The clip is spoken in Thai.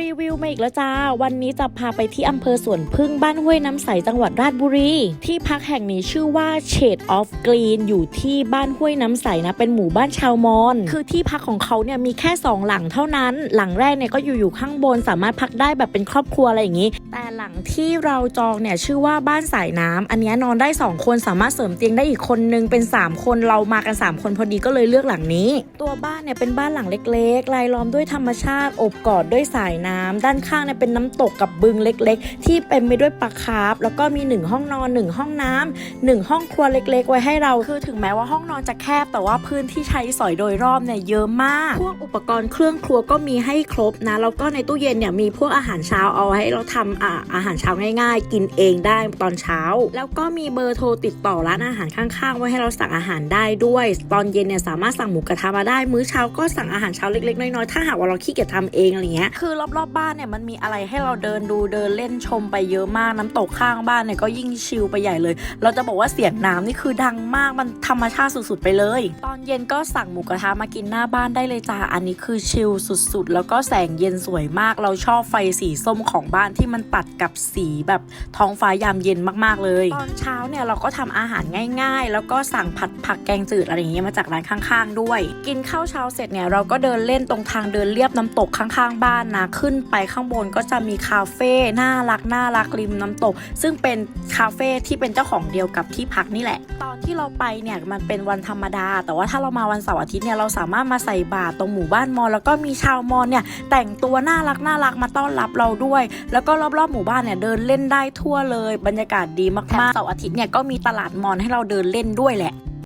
รีวิวมาอีกแล้วจ้า วันนี้จะพาไปที่อำเภอสวนพึ่งบ้านห้วยน้ำใสจังหวัดราชบุรี ที่พักแห่งนี้ชื่อว่า Shade of Green อยู่ที่บ้านห้วยน้ำใสนะเป็นหมู่บ้านชาวมอญคือที่พักของเขาเนี่ยมีแค่ 2 หลังเท่านั้น หลังแรกเนี่ยก็อยู่อยู่ข้างบนสามารถพักได้แบบเป็นครอบครัวอะไรอย่างนี้ หลังที่เราจองเนี่ยชื่อว่าบ้านสายน้ำอันนี้นอนได้ 2 คนสามารถเสริมเตียงได้อีกคนนึงเป็น 3 คนเรามากัน 3 คนพอดีก็เลยเลือกหลังนี้ ตัวบ้านเนี่ยเป็นบ้านหลังเล็กๆรายล้อมด้วยธรรมชาติโอบกอดด้วยสายน้ำด้านข้างเนี่ยเป็นน้ำตกกับบึงเล็ก ๆ ที่เป็นไปด้วยปลาคาร์ฟแล้วก็มี 1 ห้องนอน 1 ห้องน้ำหนึ่งห้องครัวเล็ก ๆ ไว้ให้เราคือถึงแม้ว่าห้องนอนจะแคบ แต่ว่าพื้นที่ใช้สอยโดยรอบเนี่ยเยอะมากพวกอุปกรณ์เครื่องครัวก็มีให้ครบนะแล้วก็ในตู้เย็นเนี่ยมีพวกอาหารเช้าเอาให้เราทำอ่าอาหารเช้าง่ายๆ กินเองได้ตอนเช้า แล้วก็มีเบอร์โทรติดต่อร้านอาหารข้างๆ ไว้ให้เราสั่งอาหารได้ด้วย ตอนเย็นเนี่ยสามารถสั่งหมูกระทะมาได้ มื้อเช้าก็สั่งอาหารเช้าเล็กๆน้อยๆถ้าหากว่าเราขี้เกียจทำเองอะไรเงี้ยคือรอบๆบ้านเนี่ยมันมีอะไรให้เราเดินดูเดินเล่นชมไปเยอะมากน้ำตกข้างบ้านเนี่ยก็ยิ่งชิลไปใหญ่เลย เราจะบอกว่าเสียงน้ำนี่คือดังมากมันธรรมชาติสุดๆไปเลย ตอนเย็นก็สั่งหมูกระทะมากินหน้าบ้านได้เลยจ้าอันนี้คือชิลสุดๆ แล้วก็แสงเย็นสวยมากเราชอบไฟสีส้มของบ้านที่มันตัดกับสีแบบท้องฟ้ายามเย็นมากๆเลย ตอนเช้าเนี่ยเราก็ทำอาหารง่าย ๆ แล้วก็สั่งผัดผักแกงจืดอะไรอย่างเงี้ยมาจากร้านข้างๆ ด้วย กินข้าวเช้าเสร็จเนี่ยเราก็เดินเล่นตรงทางเดินเลียบน้ำตกข้างๆ บ้านนะขึ้นไปข้างบนก็จะมีคาเฟ่น่ารักน่ารักริมน้ำตก ซึ่งเป็นคาเฟ่ที่เป็นเจ้าของเดียวกับที่พักนี่แหละ ตอนที่เราไปเนี่ยมันเป็นวันธรรมดา แต่ว่าถ้าเรามาวันเสาร์อาทิตย์เนี่ยเราสามารถมาใส่บาตรตรงหมู่บ้านมอญแล้วก็มีชาวมอญเนี่ยแต่งตัวน่ารักน่ารักมาต้อนรับเราด้วย แล้วก็รอบๆหมู่บ้านเนี่ยเดินเล่นได้ทั่วเลย บรรยากาศดีมากๆเสาร์อาทิตย์เนี่ยก็มีตลาดมอญให้เราเดินเล่นด้วยแหละ